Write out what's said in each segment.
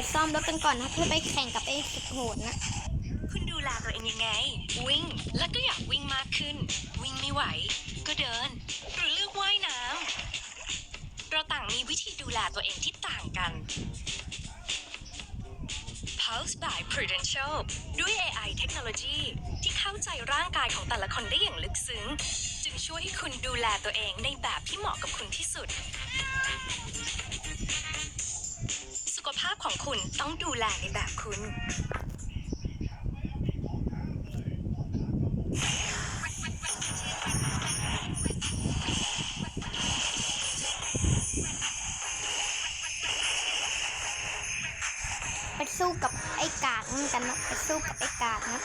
ดี๋ยวซ่อมรถกันก่อนนะเพื่อไปแข่งกับไอ้สุดโหดนะ คุณดูแลตัวเองยังไง วิ่ง แล้วก็อยากวิ่งมากขึ้น วิ่งไม่ไหว ก็เดิน หรือเลือกว่ายน้ำเราต่างมีวิธีดูแลตัวเองที่ต่างกัน Pulse by Prudential ด้วย AI เทคโนโลยีที่เข้าใจร่างกายของแต่ละคนได้อย่างลึกซึ้ง จึงช่วยให้คุณดูแลตัวเองในแบบที่เหมาะกับคุณที่สุดสุ ขภาพของคุณต้องดูแลในแบบคุณ ไปสู้กับไอ้กากนั่นกันนะไปสู้กับไอ้กากนะ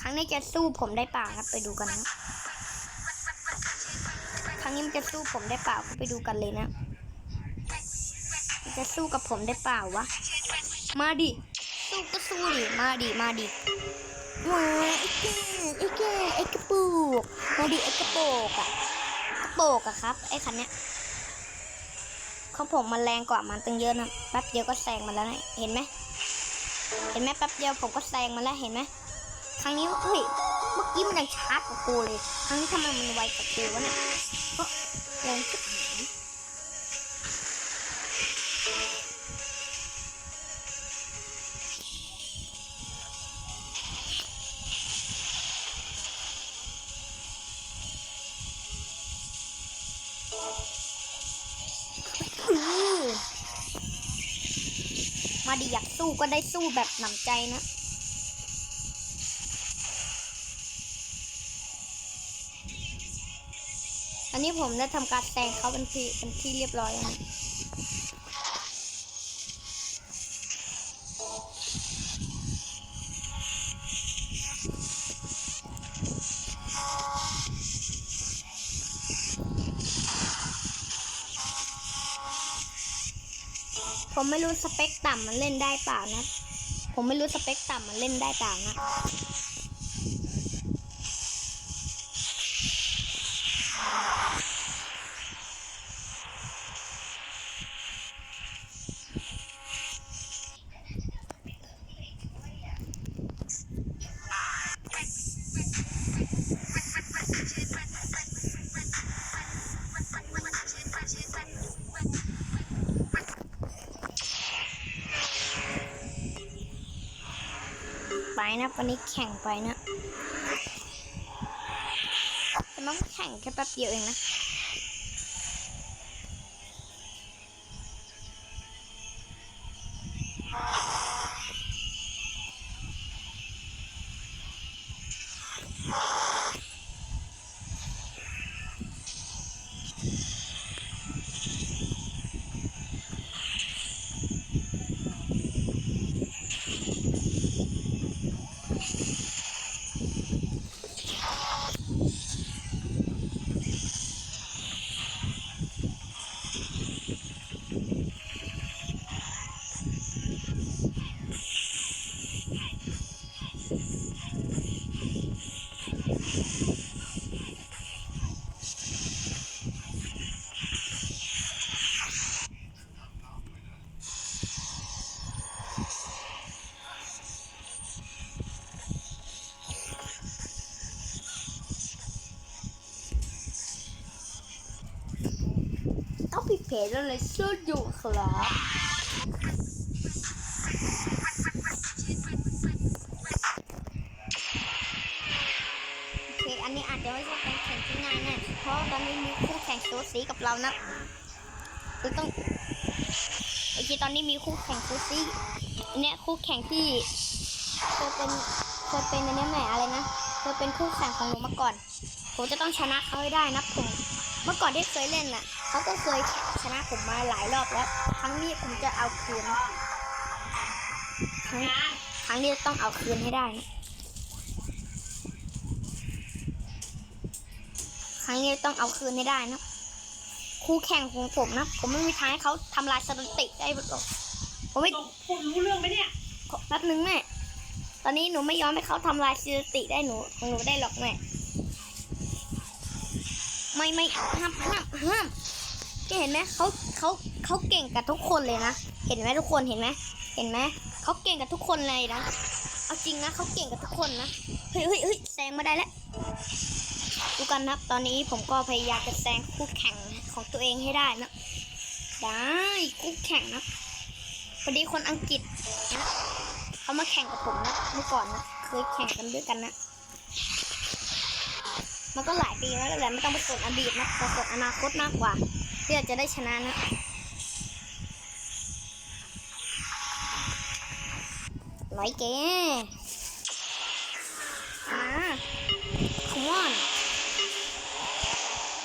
ครั้งนี้จะสู้ผมได้เปล่านะไปดูกันนะ ครั้งนี้มันจะสู้ผมได้เปล่าก็ไปดูกันเลยนะ จะสู้กับผมได้เปล่าวะ มาดิ สู้ก็สู้ดิ มาดิ มาดิว้าไอ้แก่ไอ้แก่ไอ้กระปุก มาดิไอ้กระโปกอะกระโปกอะครับ ไอ้คันเนี้ยของผมมันแรงกว่ามันตั้งเยอะนะ แป๊บเดียวก็แซงมันแล้วนะ เห็นไหม เห็นไหมแป๊บเดียวผมก็แซงมันแล้ว เห็นไหม ครั้งนี้เฮ้ย เมื่อกี้มันยังช้ากว่ากูเลย ครั้งนี้ทำไมมันไวกว่ากูวะเนี่ยก็แรงชิบ มาดิอยากสู้ก็ได้สู้แบบหนำใจนะอันนี้ผมได้ทำการแซงเขาเป็นที่เป็นที่เรียบร้อยแล้ว ผมไม่รู้สเปคต่ำมันเล่นได้เปล่านะ ผมไม่รู้สเปคต่ำมันเล่นได้เปล่านะ นะวันนี้แข่งไปนะแต่มันแข่งแค่แป๊บเดียวเองนะ เพจแล้วเลยสู้อยู่ครับโอเคอันนี้อาจจะไม่ใช่การแข่งที่ง่ายน่เพราะตอนนี้มีคู่แข่งสูสีกับเรานะคือต้องโอเคตอนนี้มีคู่แข่งสูสีเนี่ยคู่แข่งที่เคยเป็นเคยเป็นอันนี้แหม่อะไรนะเคยเป็นคู่แข่งของหนูมาก่อน ผมจะต้องชนะเขาให้ได้นะผมเมื่อก่อนที่เคยเล่นน่ะ เขาก็เคยชนะผมมาหลายรอบแล้ว ครั้งนี้ผมจะเอาคืน ครั้งครั้งนี้ต้องเอาคืนให้ได้นะครั้งนี้ต้องเอาคืนให้ได้นะ คู่แข่งของผมนะ ผมไม่มีทางให้เขาทำลายสถิติได้หรอกผมไม่พูดรู้เรื่องไหมเนี่ยแป๊บนึงแม่ตอนนี้หนูไม่ยอมให้เขาทำลายสถิติได้หนูของหนูได้หรอกแม่ไม่ไม่ห้ามห้ามห้ามนี่ เห็นไหมเขาเขาเขาเก่งกับทุกคนเลยนะ เห็นไหมทุกคนเห็นไหมเห็นไหมเขาเก่งกับทุกคนเลยนะ เอาจริงนะเขาเก่งกับทุกคนนะ เฮ้ยเฮ้ยเฮ้ยแซงมาได้แล้วดูกันนะครับตอนนี้ผมก็พยายามจะแซงคู่แข่งของตัวเองให้ได้นะ ได้คู่แข่งนะพอดีคนอังกฤษนะเขามาแข่งกับผมนะเมื่อก่อนนะเคยแข่งกันด้วยกันนะมันก็หลายปีแล้วแหละไม่ต้องไปสนอดีตนะต่สนอนาคตมากกว่า ที่เราจะได้ชนะนะ ร้อยเกมาคอมอน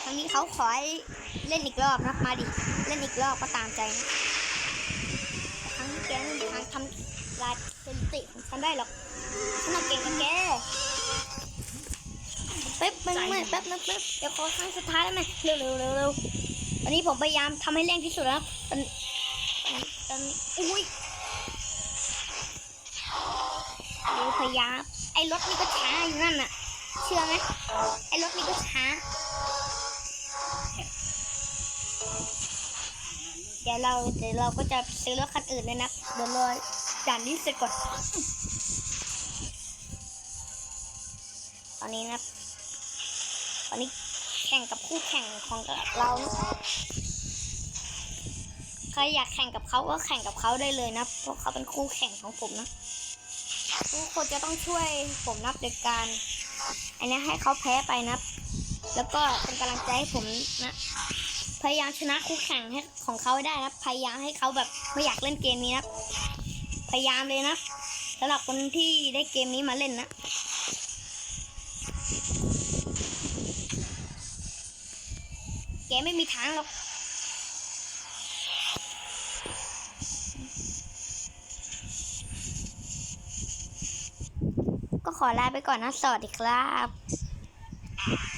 ครั้งนี้เขาขอให้เล่นอีกรอบนะ มาดิ เล่นอีกรอบก็ตามใจนะครั้งนี้แกไม่มีทางทำลายสถิติของฉันได้หรอกฉันน่ะเก่งกับแกแป๊บไม่ไม่แป๊บนะแป๊บเดี๋ยวขอครั้งสุดท้ายได้ไหมเร็วเร็วเร็วเร็ว วันนี้ผมพยายามทำให้เร่งที่สุดแล้วตอนตอนอุ้ยเร็วพยายามไอ้รถนี่ก็ช้าอยู่นั่นน่ะ เชื่อไหมไอ้รถนี่ก็ช้า เดี๋ยวเราเดี๋ยวเราก็จะซื้อรถคันอื่นเลยนะเดี๋ยวรอด่านนี้เสร็จก่อน ตอนนี้นะครับตอนนี้ แข่งกับคู่แข่งของเรานะใครอยากแข่งกับเขาก็แข่งกับเขาได้เลยนะเพราะเขาเป็นคู่แข่งของผมนะทุกคนจะต้องช่วยผมนับโดยการอันนี้ให้เขาแพ้ไปนะแล้วก็เป็นกำลังใจให้ผมนะพยายามชนะคู่แข่งให้ของเขาได้นะพยายามให้เขาแบบไม่อยากเล่นเกมนี้นะพยายามเลยนะสำหรับคนที่ได้เกมนี้มาเล่นนะ แกไม่มีทางหรอกก็ขอลาไปก่อนนะ สวัสดีครับ